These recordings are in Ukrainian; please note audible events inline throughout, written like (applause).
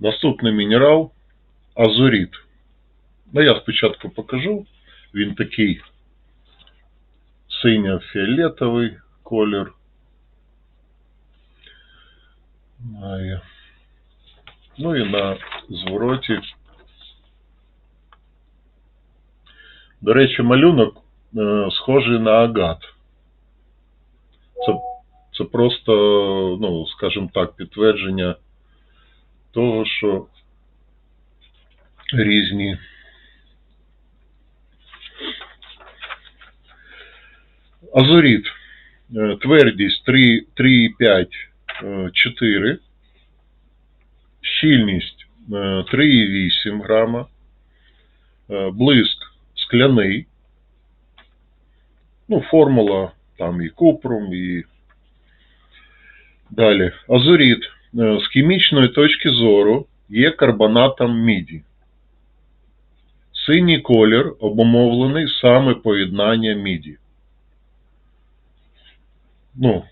Наступний мінерал азуріт. Ну, я спочатку покажу. Він такий синьо-фіолетовий колір. Ну і на звороті. До речі, малюнок е, схожий на агат. Це, це просто, ну, скажімо так, підтвердження того, що різні азуріт. Е, Твердість 3, 3,5, е, 4. Щільність е, 3,8 грама. Е, Блиск скляний. Ну, формула там і купрум, і далі. Азуріт е, з хімічної точки зору є карбонатом міді. Синій колір обумовлений саме поєднанням міді. Ну,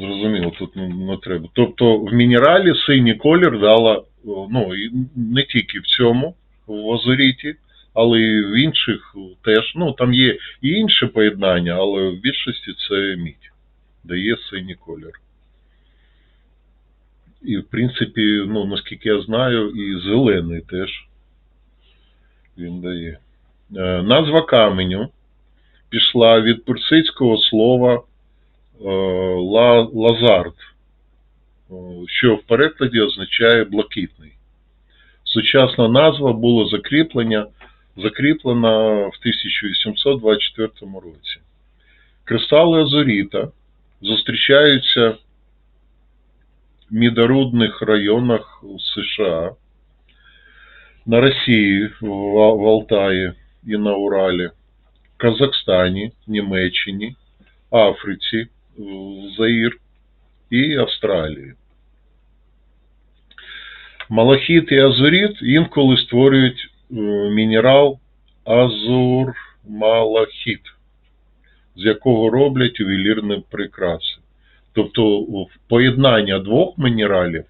зрозуміло, тут не, треба. Тобто в мінералі синій колір дала, ну, не тільки в цьому, в азуріті, але і в інших теж. Ну, там є і інше поєднання, але в більшості це мідь. Дає синій колір. І, в принципі, ну, наскільки я знаю, і зелений теж він дає. Е, Назва каменю пішла від персидського слова е, ла, лазард, е, що в перекладі означає блакитний. Сучасна назва була закріплена в 1824 році. Кристали азуріта зустрічаються в мідорудних районах США, на Росії, в в Алтаї і на Уралі, Казахстані, Німеччині, Африці, в Заїр і Австралії. Малахіт і азуріт інколи створюють е, мінерал азурмалахіт, з якого роблять ювелірні прикраси. Тобто поєднання двох мінералів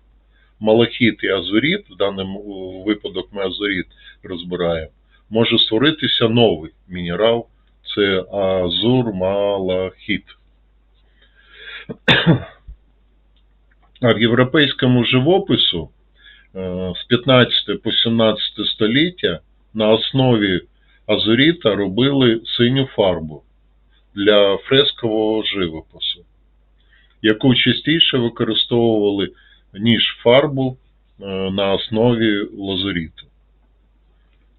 малахіт і азуріт, в даному випадок ми азуріт розбираємо, може створитися новий мінерал, це азурмалахіт. А в європейському живопису е, з 15 по 17 століття на основі азуріта робили синю фарбу для фрескового живопису, яку частіше використовували ніж фарбу е, на основі лазуріту.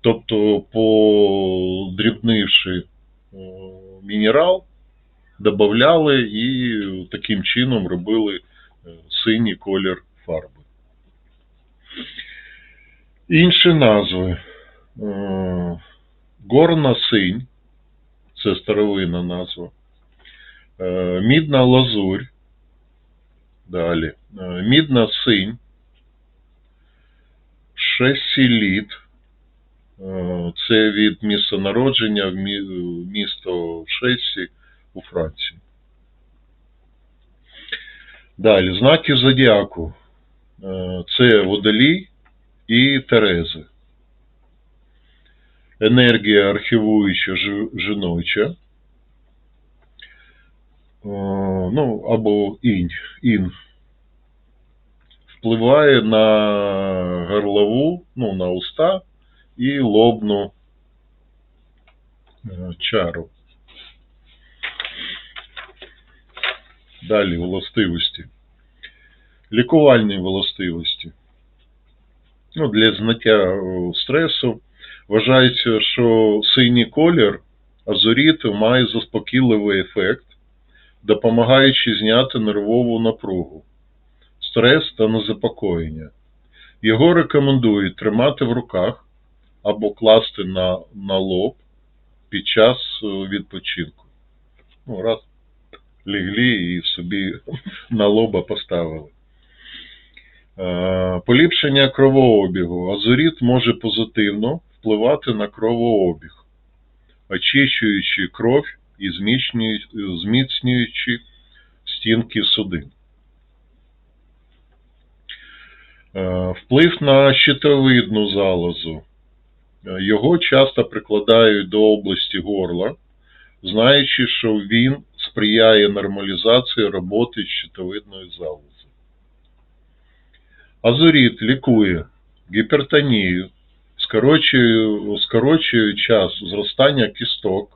Тобто, подрібнивши е, мінерал, додавали і таким чином робили е, синій колір фарби. Інші назви. Горна синь, це старовинна назва. Мідна лазурь. Далі. Е, Мідна синь. Шесіліт. Е, Це від місця народження в місто Шесі у Франції. Далі. Знаки зодіаку. Е, Це водолій і Терези. Енергія архівуюча жіноча. Е, Ну, або інь, ін. Впливає на горлову, ну, на уста і лобну е, чару. Далі властивості. Лікувальні властивості. Ну, для зняття е, стресу вважається, що синій колір азуріту має заспокійливий ефект, допомагаючи зняти нервову напругу, стрес та незапокоєння. Його рекомендують тримати в руках або класти на, на лоб під час е, відпочинку. Ну, раз легли і собі (laughs) на лоба поставили. Е, Поліпшення кровообігу. Азуріт може позитивно впливати на кровообіг, очищуючи кров і зміцнюючи стінки судин. Е, Вплив на щитовидну залозу. Е, Його часто прикладають до області горла, знаючи, що він сприяє нормалізації роботи щитовидної залози. Азуріт лікує гіпертонію, скорочує, скорочує час зростання кісток,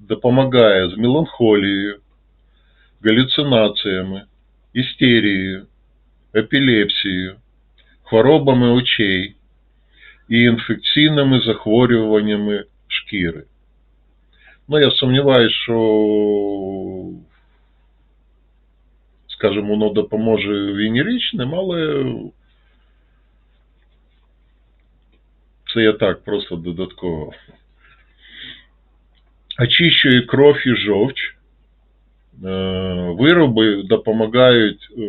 допомагає з меланхолією, галюцинаціями, істерією, епілепсією, хворобами очей і інфекційними захворюваннями шкіри. Ну, я сумніваюся, що, скажімо, воно допоможе венеричним, але це я так просто додатково. Очищує кров і жовч. Е, Вироби допомагають е,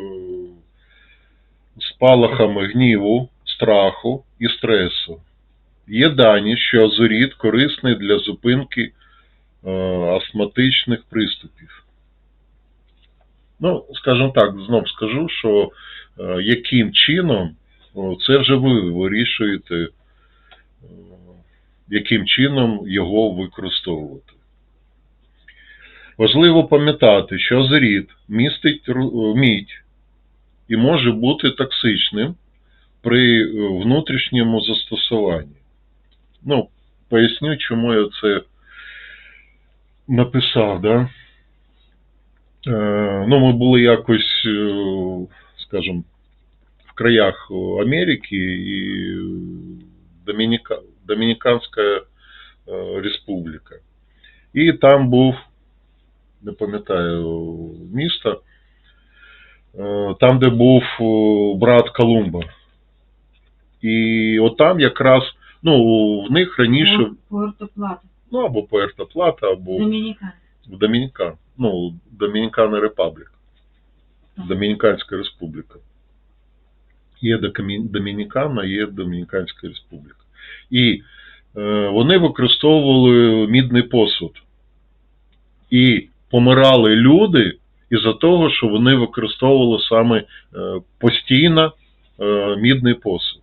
спалахами гніву, страху і стресу. Є дані, що азуріт корисний для зупинки е, астматичних приступів. Ну, скажімо так, знов скажу, що яким чином, це вже ви вирішуєте, яким чином його використовувати. Важливо пам'ятати, що азоріт містить мідь і може бути токсичним при е, внутрішньому застосуванні. Ну, поясню, чому я це написав, да? Е, ну, ми були якось, е, скажімо, в краях Америки і Домініка, Домініканська е, Республіка. І там був, не пам'ятаю місто, е, там, де був е, брат Колумба. І от там якраз, ну, в них раніше, Пуерто Плата, ну, або Пуерто Плата, або Домінікан. Домінікан, ну, Домінікана Репаблік, Домініканська Республіка. Є Докамі- Домінікана, є Домініканська Республіка. І е, вони використовували мідний посуд. І помирали люди із-за того, що вони використовували саме е, постійно е, мідний посуд.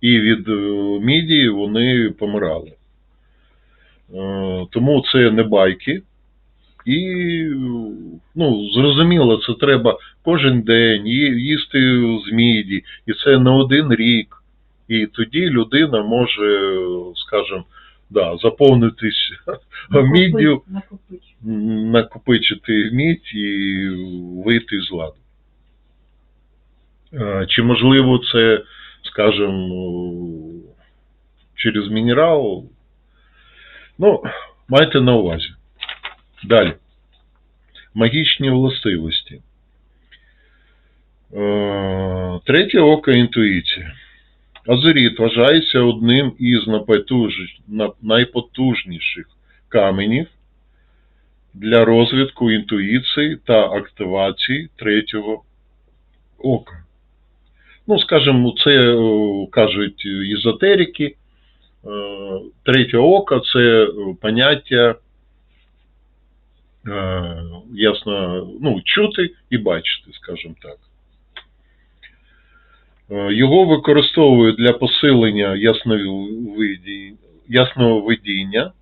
І від міді вони помирали. Тому це не байки. І, ну, зрозуміло, це треба кожен день їсти з міді, і це не один рік. І тоді людина може, скажімо, да, заповнитись міддю, Накопич. накопичити мідь і вийти з ладу. Чи можливо це, скажімо, через мінерал? Ну, майте на увазі. Далі. Магічні властивості. Третє око інтуїція. Азуріт вважається одним із найпотужніших каменів для розвитку інтуїції та активації третього ока. Ну, скажімо, це е, кажуть езотерики. Е, Третє око це поняття е, ясно, ну, чути і бачити, скажімо так. Е, Його використовують для посилення ясновиді- ясновидіння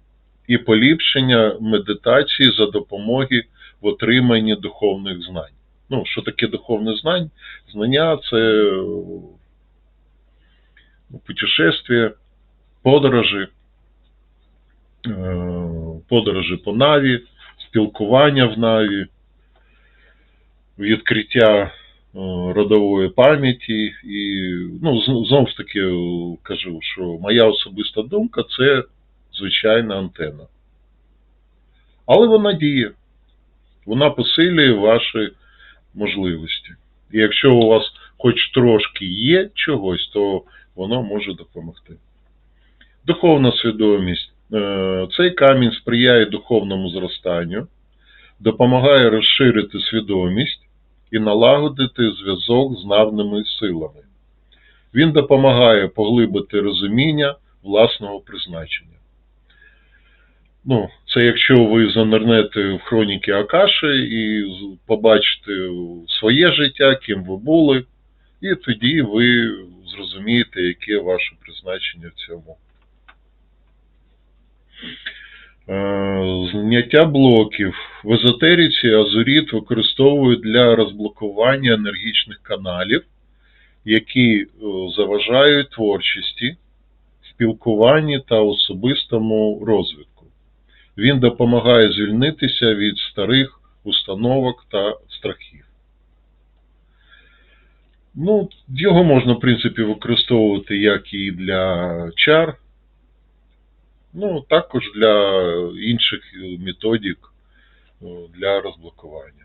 і поліпшення медитації за допомоги в отриманні духовних знань. Ну, що таке духовне знань? Знання це е, путешествия, подорожі, е, подорожі по Наві, спілкування в Наві, відкриття родової пам'яті. І ну, знову ж таки е, кажу, що моя особиста думка це звичайна антенна. Але вона діє. Вона посилює ваші можливості. І якщо у вас хоч трошки є чогось, то воно може допомогти. Духовна свідомість. Е, Цей камінь сприяє духовному зростанню, допомагає розширити свідомість і налагодити зв'язок з навними силами. Він допомагає поглибити розуміння власного призначення. Ну, це якщо ви занирнете в хроніки Акаші і побачите своє життя, ким ви були, І тоді ви зрозумієте, яке ваше призначення в цьому. Е, Зняття блоків. В езотериці азуріт використовують для розблокування енергічних каналів, які е, заважають творчості, спілкуванні та особистому розвитку. Він допомагає звільнитися від старих установок та страхів. Ну, його можна, в принципі, використовувати як і для чар, ну, також для інших методік е, для розблокування.